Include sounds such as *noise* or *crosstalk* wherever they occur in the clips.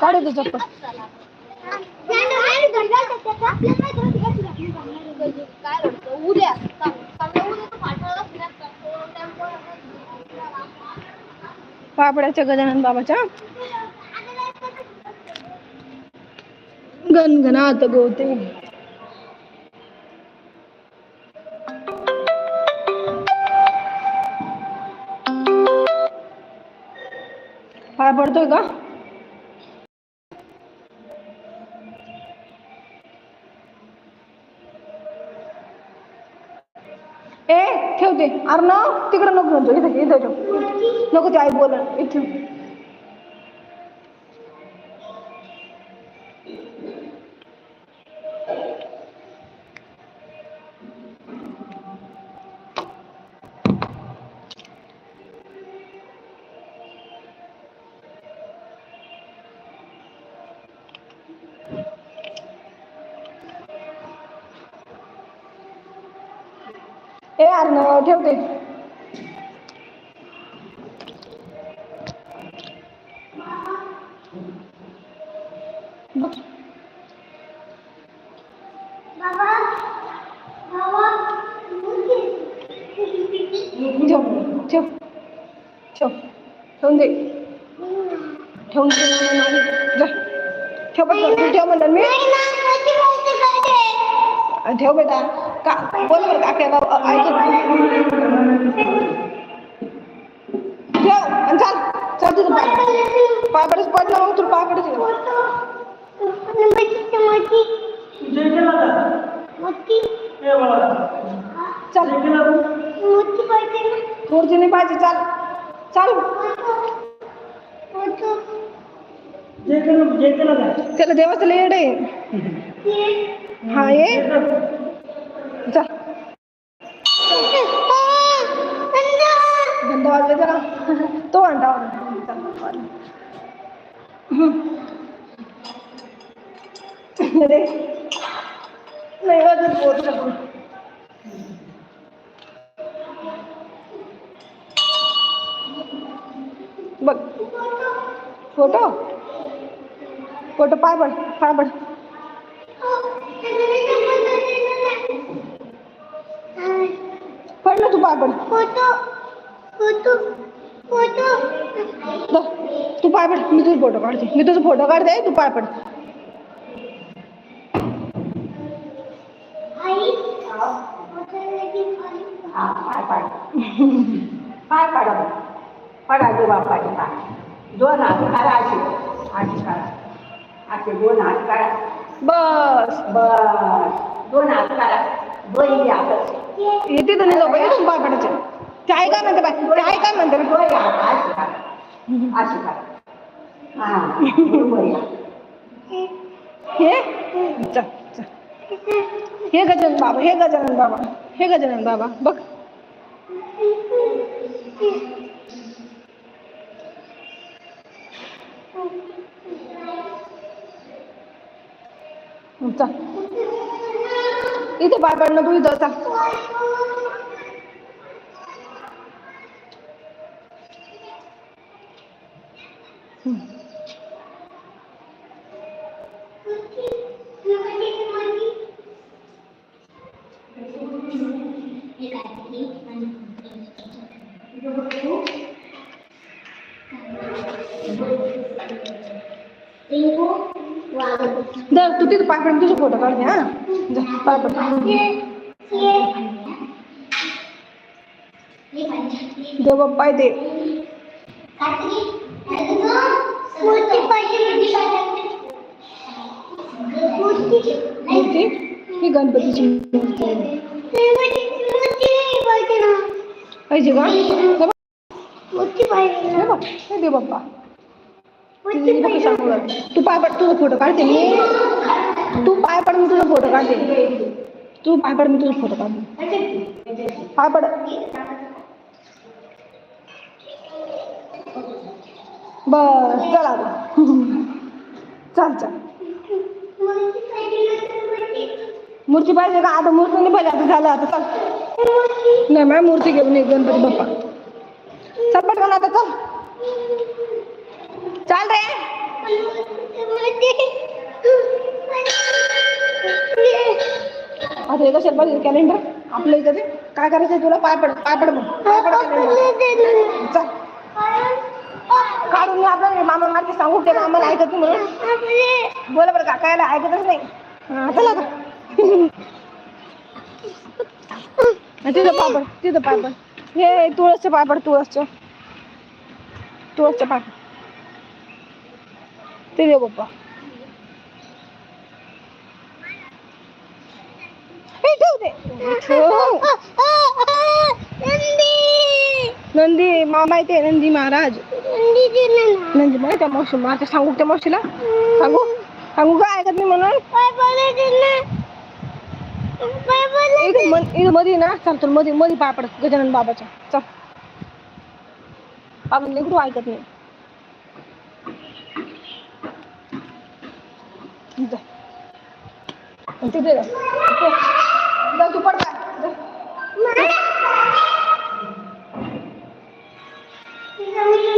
काढू दे चप्पल उद्या पापड्याच्या गजानन बाबाच्या. गणगणात गोते पडतोय का? ए ठेवते अरे ना तिकडं नको म्हणतो. इथं ठेव. नको ते आई बोल इथे ए अरे ना ठेवते बघ. ठेव ठेव ठेव ठेवून दे ठेवून दे नाही, जा. ठेव बघ ठेव म्हणलं मी ठेव बेटा का बोल बरं काक्याला ऐकत ठेव आणि चाल चाल तुझं पाय पाय पडच पडलं मग तुला पाय पडच चाल। मूर्ती नाही पाहिजे चाल। चाल। त्याला देवाचं लेड आहे हा ये। *laughs* नाही वाजत पोहोचलं बघ. फोटो? फोटो पाय पड पाय पड पड ना तू पाय पड द, तू पाय पड मी तुझा फोटो काढते. मी तुझा फोटो काढते तू पाय पड. पाय पाडा पडा दे बापाचे पाय दोन हात काढा असे असे काढा असे दोन हात काढा बस बस दोन हात काढा दोन्ही हात येते तुम्ही लोक येतो पाय पाडायचे ते आहे काय म्हणते बाय ते आहे काय म्हणते बाई? हात असे काढा असे काढा हा हे चल हे गजानन बाबा हे गजानन बाबा हे गजानन बाबा बघ. इथे पाय पडणं तू इथं चल Hmm. फोटो काढते हा जा, पाय पड देव पाय दे मूर्ती ही गणपतीची मूर्ती? आहे. पाहिजे का हे। बघ, हे बघ हे। दे बाप्पा तुझी इथं कशा मुळं? तू पाय पड तुझा फोटो काढते मी तू पाय पड मी तुझा फोटो काढते. तू पाय पड मी तुझा फोटो काढते. पाय पड. बस चल आता. चल चल. मूर्ती पाहिजे का? आता मूर्ती नाही पाहिजे आता झालं आता चल. नाही मॅम मूर्ती घेऊन ये गणपती बाप्पा. चल पटकन आता चल. चाल रे. आता हे कशाला कॅलेंडर आपल्या इथे काय करायचंय तुला? पाय पड पाय पड पाय पड काढून घ्या आपल्याला. मामा मारते सांगू ते मामाला ऐकत नाही म्हणून. बोला बरं काकायला ऐकतच नाही. हा, चला आता. तिथं पापड तिथं पापड हे तुळसचे पापड तुळसचे. तुळसचे पापड ते दे पप्पा हे ठेव दे. ठेव नंदी मामा आहे ते नंदी महाराज. नंदी त्या मावशी मारते सांगू त्या मावशीला? सांगू? सांगू का ऐकत नाही म्हणून? मध्ये ना चल तर मध्ये मध्ये पापड गजानन बाबाच्या. चल. आपण लेकरू ऐकत नाही. तिथे जाऊ तू पडता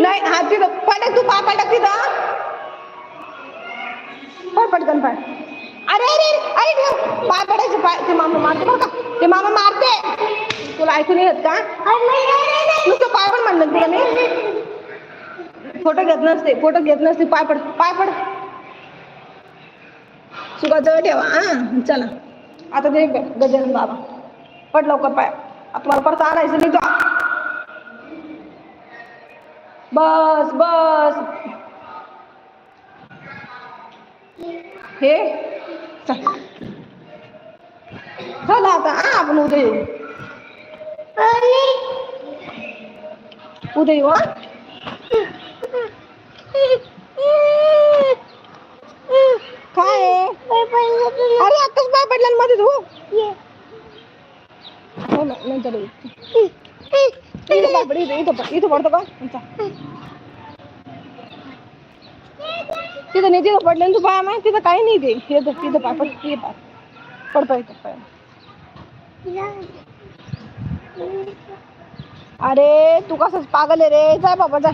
नाही हा तिथं पटक तू पाय पटक तिथं. पड पटकन पाय अरे अरे अरे ठेव. पाय पडायचे पाय ते मामा मारते बरं का. ते मामा मारते. तुला ऐकून येत का? नुसतं पाय पण म्हणलं तुला मी. फोटो घेत नसते फोटो घेत नसते. पाय पड पाय पड. सुखाजवळ ठेवा हा. चला. आता ते गजानन बाबा पड लवकर पाय. आता मला परत आणायचं नाही का बस बस. हे? चल. चला आता. हा आपण उद्या येऊ. उद्या येऊ हा काय आहे? अरे आताच बाय पडल्या मध्ये तू हो. हो. ना नंतर येऊ. इथं पड इथं इथं पड इथं पडतो का? तिथं नाही तिथं पडलं ना तू पाय माहिती? तिथं काही नाही ते. हे तिथं पाय पड तिथं पाय पडतो इथं पाय अरे तू कसं पागल आहे रे? जाय बाबा जाय.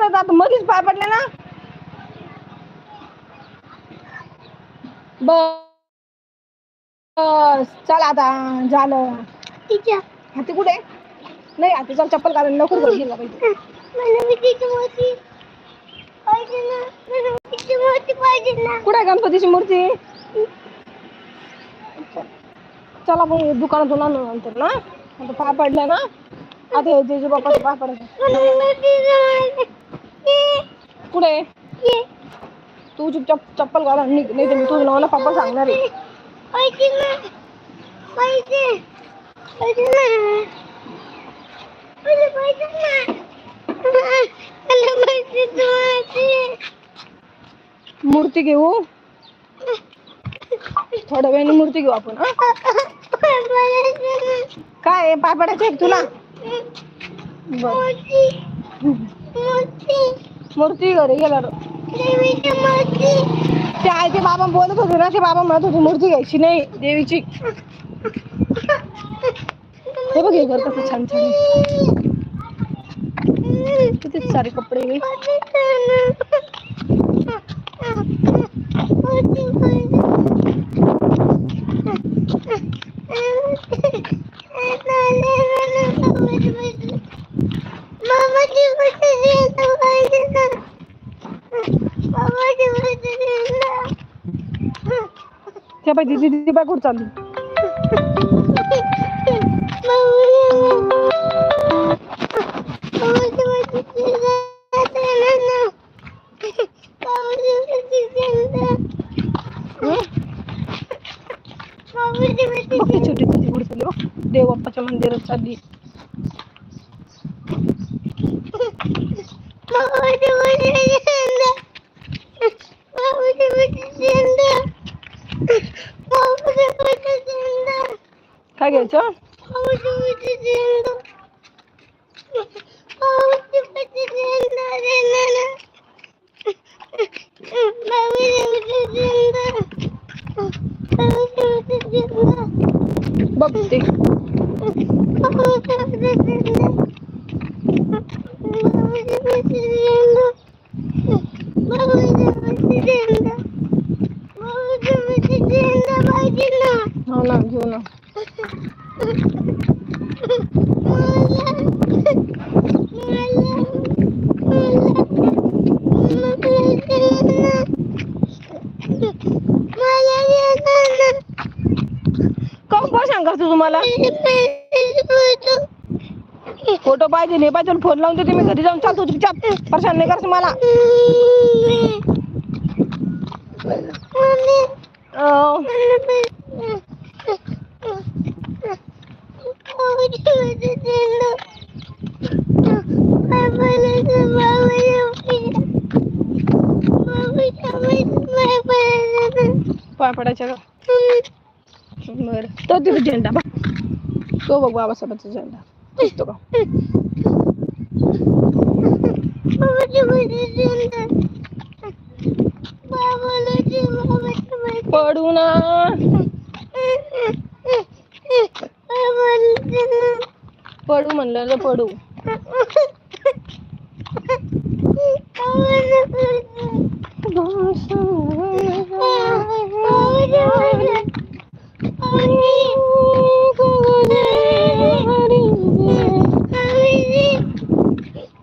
तुला तर आता मध्येच पाय पडले ना. बस चल आता झालं. हाती कुठे? नाही हाती चल चप्पल घालून नको घरी गेला पाहिजे कुठे गणपतीची मूर्ती? चला मग दुकानातून आणू नंतर ना. आता पाय पडले ना. आता जेजू बाप्पाचे पाय पडत कुठे? तू चुपचाप चप्पल घालून निघ नाही तर मी तुझं नाव ना पप्पा सांगणार आहे. मूर्ती घेऊ? थोड्या वेळाने मूर्ती घेऊ आपण काय पाय पडायचे आहे तुला? मूर्ती घरी गेल्यावर. ते आहे ते बाबा बोलत होते ना ते बाबा म्हणत होते मूर्ती घ्यायची नाही देवीची. हे बघ हे घर कसं छान छान किती सारे कपडे आहे. त्या बाई दिदी दिदी बाय कुठं चालली हं? बघ ती छोटी दिदी कुठे चालली बघ देव बाप्पाच्या मंदिरात चालली काय घ्यायचं बघते हो ना घेऊ ना काऊन परेशान करतो तुम्हाला फोटो पाहिजे नाही पाहिजे फोन लावून देते मी घरी जाऊन चालतो चुपचाप परेशान नाही करायचं मला अं, पाय पडायच्या का बरं तो तिथे झेंडा बघ तो बघ बाबासाहेबांचा झेंडा दिसतो का पडू ना पडू म्हणलं ना पडू.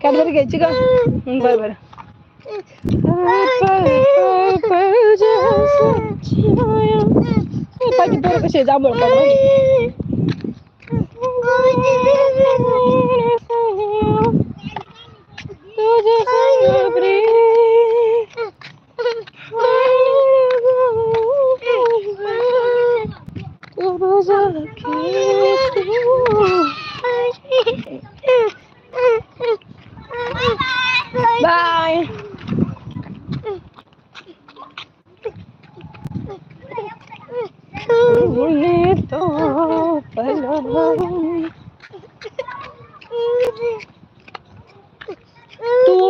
कॅडबरी घ्यायची का? बर बरं. पाठी पाहिजे पोरं कसे जांभळ बाय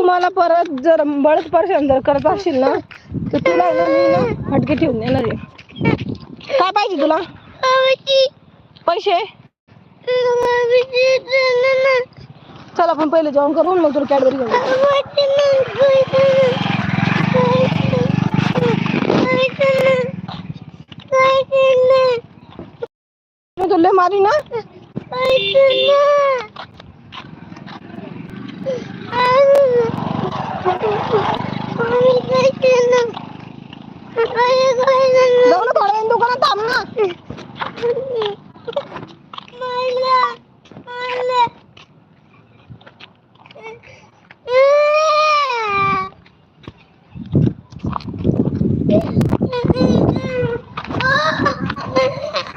मला परत जर बळच परेशान जर करत असशील ना तर तुला ना मी ना हटके ठेवून देणार आहे. काय पाहिजे तुला? पैसे? चल आपण पहिले जेवण करून मग तुला कॅडबरी घेऊन मी तुला मारी ना. దోలు కొడేందుకు తమ్మ Yeah.